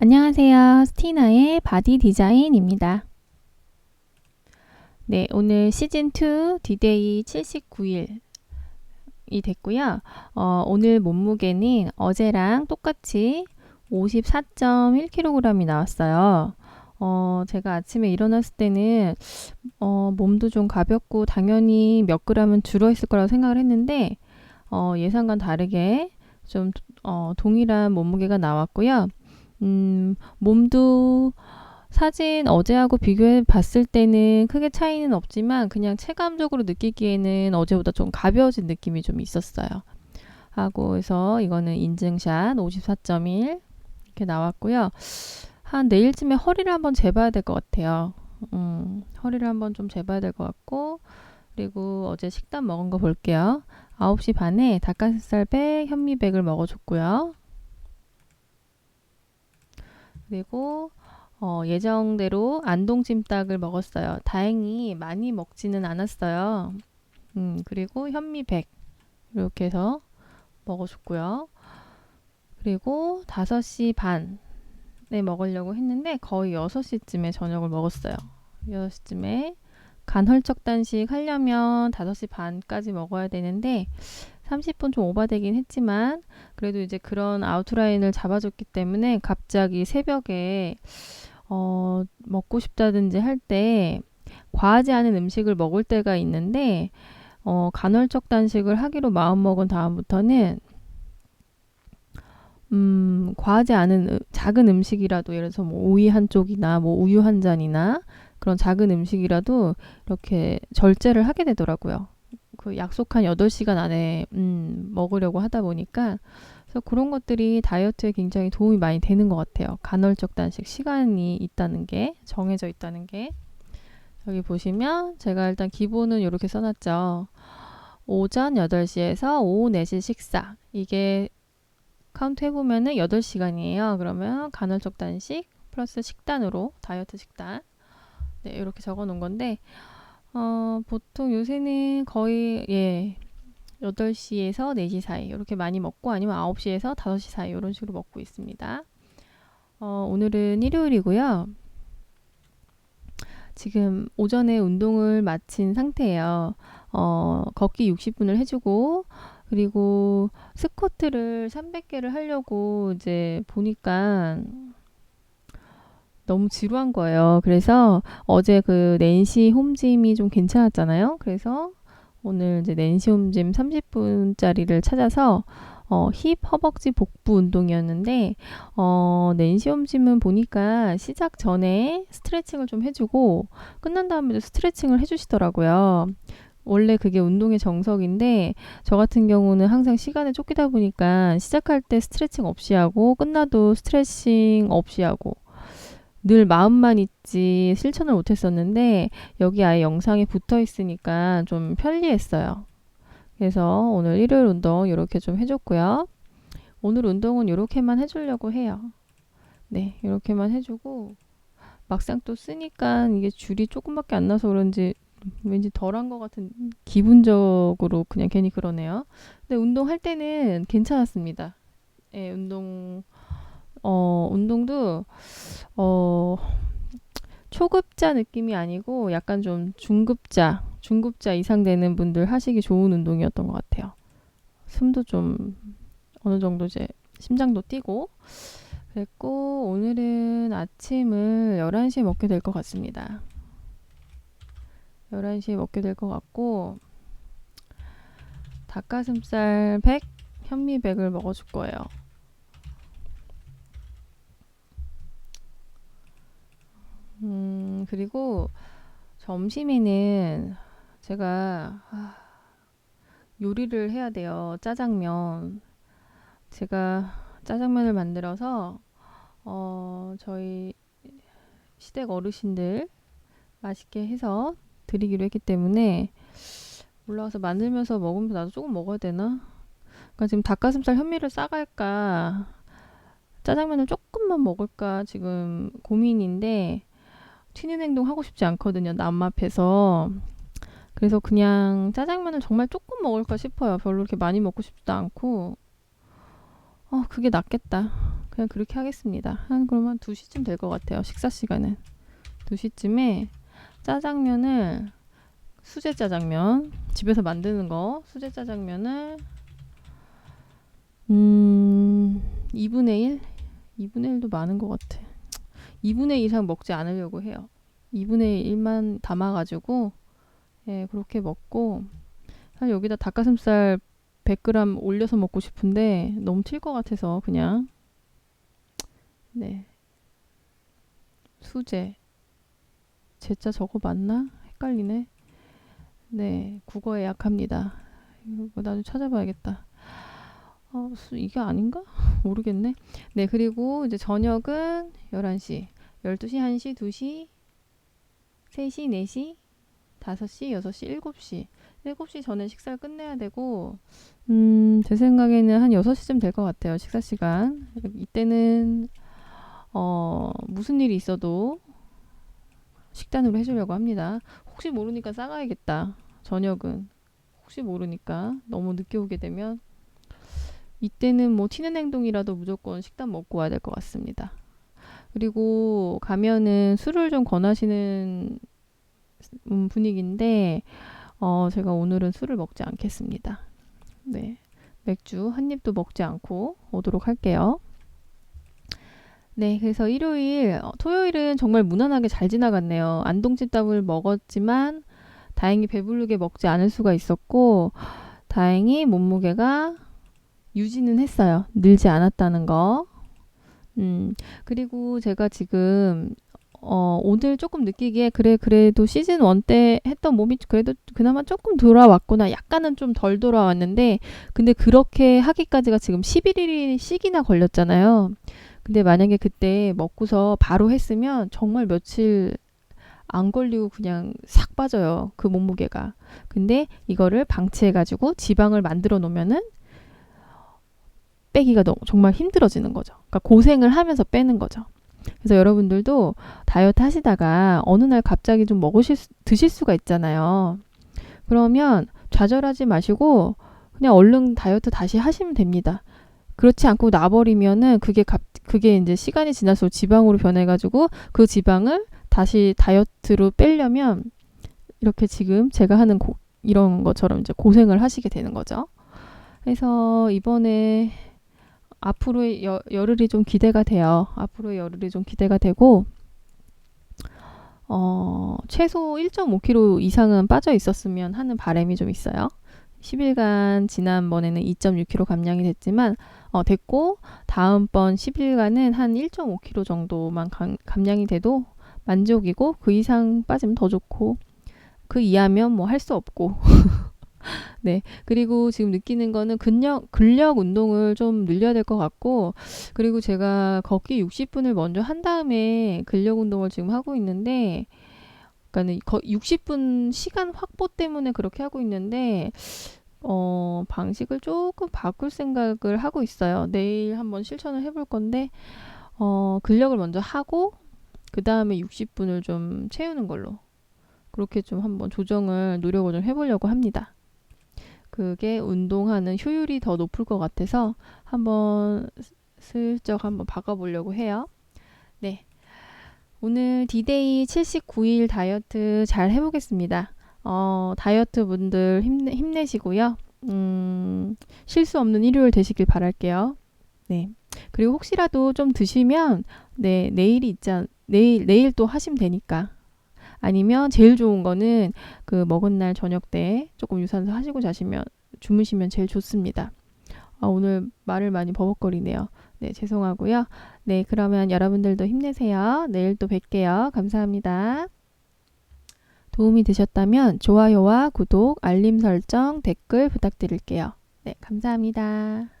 안녕하세요. 스티나의 바디 디자인입니다. 네, 오늘 시즌2 디데이 79일이 됐고요. 어, 오늘 몸무게는 어제랑 똑같이 54.1kg이 나왔어요. 어, 제가 아침에 일어났을 때는 어, 몸도 좀 가볍고 당연히 몇 g은 줄어 있을 거라고 생각을 했는데 어, 예상과는 다르게 좀 어, 동일한 몸무게가 나왔고요. 음, 몸도 사진 어제하고 비교해 봤을 때는 크게 차이는 없지만 그냥 체감적으로 느끼기에는 어제보다 좀 가벼워진 느낌이 좀 있었어요. 하고 해서 이거는 인증샷 54.1 이렇게 나왔고요. 한 내일쯤에 허리를 한번 재봐야 될 것 같아요. 음, 허리를 한번 좀 재봐야 될 것 같고 그리고 어제 식단 먹은 거 볼게요. 9시 반에 닭가슴살 백, 현미백을 먹어줬고요. 그리고 어, 예정대로 안동찜닭을 먹었어요. 다행히 많이 먹지는 않았어요. 음, 그리고 현미백 이렇게 해서 먹어줬고요. 그리고 5시 반에 먹으려고 했는데 거의 6시쯤에 저녁을 먹었어요. 6시쯤에 간헐적 단식 하려면 5시 반까지 먹어야 되는데 30분 좀 오바되긴 했지만 그래도 이제 그런 아웃라인을 잡아줬기 때문에 갑자기 새벽에 어, 먹고 싶다든지 할 때 과하지 않은 음식을 먹을 때가 있는데 어, 간헐적 단식을 하기로 마음먹은 다음부터는 음, 과하지 않은 작은 음식이라도 예를 들어서 뭐 오이 한 쪽이나 뭐 우유 한 잔이나 그런 작은 음식이라도 이렇게 절제를 하게 되더라고요. 그 약속한 8시간 안에 음, 먹으려고 하다 보니까 그래서 그런 것들이 다이어트에 굉장히 도움이 많이 되는 것 같아요. 간헐적 단식 시간이 있다는 게 정해져 있다는 게 여기 보시면 제가 일단 기본은 이렇게 써놨죠. 오전 8시에서 오후 4시 식사 이게 카운트 해보면은 8시간이에요. 그러면 간헐적 단식 플러스 식단으로 다이어트 식단 네, 이렇게 적어 놓은 건데 어, 보통 요새는 거의 예 8시에서 4시 사이 이렇게 많이 먹고 아니면 9시에서 5시 사이 이런 식으로 먹고 있습니다. 어, 오늘은 일요일이고요. 지금 오전에 운동을 마친 상태예요. 어, 걷기 60분을 해주고 그리고 스쿼트를 300개를 하려고 이제 보니까 너무 지루한 거예요. 그래서 어제 그 낸시 홈짐이 좀 괜찮았잖아요. 그래서 오늘 이제 낸시 홈짐 30분짜리를 찾아서 어, 힙 허벅지 복부 운동이었는데 어, 낸시 홈짐은 보니까 시작 전에 스트레칭을 좀 해주고 끝난 다음에도 스트레칭을 해주시더라고요. 원래 그게 운동의 정석인데 저 같은 경우는 항상 시간에 쫓기다 보니까 시작할 때 스트레칭 없이 하고 끝나도 스트레칭 없이 하고 늘 마음만 있지 실천을 못했었는데 여기 아예 영상에 붙어 있으니까 좀 편리했어요. 그래서 오늘 일요일 운동 이렇게 좀 해줬고요. 오늘 운동은 이렇게만 해주려고 해요. 네, 이렇게만 해주고 막상 또 쓰니까 이게 줄이 조금밖에 안 나서 그런지 왠지 덜한 것 같은 기분적으로 그냥 괜히 그러네요. 근데 운동할 때는 괜찮았습니다. 예, 운동 어, 운동도 어, 초급자 느낌이 아니고 약간 좀 중급자, 중급자 이상 되는 분들 하시기 좋은 운동이었던 것 같아요. 숨도 좀 어느 정도 이제 심장도 뛰고 그랬고 오늘은 아침을 11시에 먹게 될 것 같습니다. 11시에 먹게 될 것 같고 닭가슴살 100, 현미 100을 먹어줄 거예요. 그리고 점심에는 제가 아, 요리를 해야 돼요. 짜장면. 제가 짜장면을 만들어서 어, 저희 시댁 어르신들 맛있게 해서 드리기로 했기 때문에 올라와서 만들면서 먹으면서 나도 조금 먹어야 되나? 그러니까 지금 닭가슴살 현미를 싸갈까? 짜장면을 조금만 먹을까? 지금 고민인데 튀는 행동 하고 싶지 않거든요. 남 앞에서. 그래서 그냥 짜장면을 정말 조금 먹을까 싶어요. 별로 그렇게 많이 먹고 싶지도 않고. 어, 그게 낫겠다. 그냥 그렇게 하겠습니다. 한 그러면 2시쯤 될 것 같아요. 식사 시간은 2시쯤에 짜장면을 수제 짜장면 집에서 만드는 거 수제 짜장면을 음 2분의 1 2분의 1도 많은 것 같아. 2분의 2 이상 먹지 않으려고 해요. 2분의 1만 담아가지고 예 그렇게 먹고 사실 여기다 닭가슴살 100g 올려서 먹고 싶은데 너무 튈 것 같아서 그냥 네 수제 제자 저거 맞나? 헷갈리네. 네 국어에 약합니다. 이거 나도 찾아봐야겠다. 어, 수- 이게 아닌가? 모르겠네. 네, 그리고 이제 저녁은 11시, 12시, 1시, 2시, 3시, 4시, 5시, 6시, 7시. 7시 전에 식사를 끝내야 되고, 음, 제 생각에는 한 6시쯤 될 것 같아요. 식사 시간. 이때는, 어, 무슨 일이 있어도 식단으로 해주려고 합니다. 혹시 모르니까 싸가야겠다. 저녁은. 혹시 모르니까. 너무 늦게 오게 되면. 이때는 뭐 튀는 행동이라도 무조건 식단 먹고 와야 될 것 같습니다. 그리고 가면은 술을 좀 권하시는 음, 분위기인데, 어, 제가 오늘은 술을 먹지 않겠습니다. 네. 맥주 한 입도 먹지 않고 오도록 할게요. 네, 그래서 일요일, 어, 토요일은 정말 무난하게 잘 지나갔네요. 안동찜닭을 먹었지만, 다행히 배부르게 먹지 않을 수가 있었고, 다행히 몸무게가 유지는 했어요. 늘지 않았다는 거. 음, 그리고 제가 지금, 어, 오늘 조금 느끼기에, 그래, 그래도 시즌 1때 했던 몸이 그래도 그나마 조금 돌아왔구나. 약간은 좀 덜 돌아왔는데, 근데 그렇게 하기까지가 지금 11일씩이나 걸렸잖아요. 근데 만약에 그때 먹고서 바로 했으면 정말 며칠 안 걸리고 그냥 싹 빠져요. 그 몸무게가. 근데 이거를 방치해가지고 지방을 만들어 놓으면은 빼기가 너무 정말 힘들어지는 거죠. 그러니까 고생을 하면서 빼는 거죠. 그래서 여러분들도 다이어트 하시다가 어느 날 갑자기 좀 먹으실 수- 드실 수가 있잖아요. 그러면 좌절하지 마시고 그냥 얼른 다이어트 다시 하시면 됩니다. 그렇지 않고 놔버리면은 그게 갑 그게 이제 시간이 지날수록 지방으로 변해가지고 그 지방을 다시 다이어트로 빼려면 이렇게 지금 제가 하는 고, 이런 것처럼 이제 고생을 하시게 되는 거죠. 그래서 이번에 앞으로의 여, 열흘이 좀 기대가 돼요. 앞으로의 열흘이 좀 기대가 되고 어, 최소 1.5kg 이상은 빠져 있었으면 하는 바람이 좀 있어요. 10일간 지난번에는 2.6kg 감량이 됐지만 어, 됐고 다음번 10일간은 한 1.5kg 정도만 감, 감량이 돼도 만족이고 그 이상 빠지면 더 좋고 그 이하면 뭐 할 수 없고 네 그리고 지금 느끼는 거는 근력 근력 운동을 좀 늘려야 될 것 같고 그리고 제가 걷기 60분을 먼저 한 다음에 근력 운동을 지금 하고 있는데 그러니까는 60분 시간 확보 때문에 그렇게 하고 있는데 어, 방식을 조금 바꿀 생각을 하고 있어요. 내일 한번 실천을 해볼 건데, 어, 근력을 먼저 하고, 그 다음에 60분을 좀 채우는 걸로. 그렇게 좀 한번 조정을, 노력을 좀 해보려고 합니다. 그게 운동하는 효율이 더 높을 것 같아서 한번 슬쩍 한번 바꿔보려고 해요. 네. 오늘 디데이 79일 다이어트 잘 해보겠습니다. 어, 다이어트 분들 힘내, 힘내시고요. 음, 실수 없는 일요일 되시길 바랄게요. 네. 그리고 혹시라도 좀 드시면, 네, 내일이 않, 내일, 내일 또 하시면 되니까. 아니면 제일 좋은 거는 그 먹은 날 저녁 때 조금 유산소 하시고 자시면, 주무시면 제일 좋습니다. 아, 오늘 말을 많이 버벅거리네요. 네, 죄송하고요. 네, 그러면 여러분들도 힘내세요. 내일 또 뵐게요. 감사합니다. 도움이 되셨다면 좋아요와 구독, 알림 설정, 댓글 부탁드릴게요. 네, 감사합니다.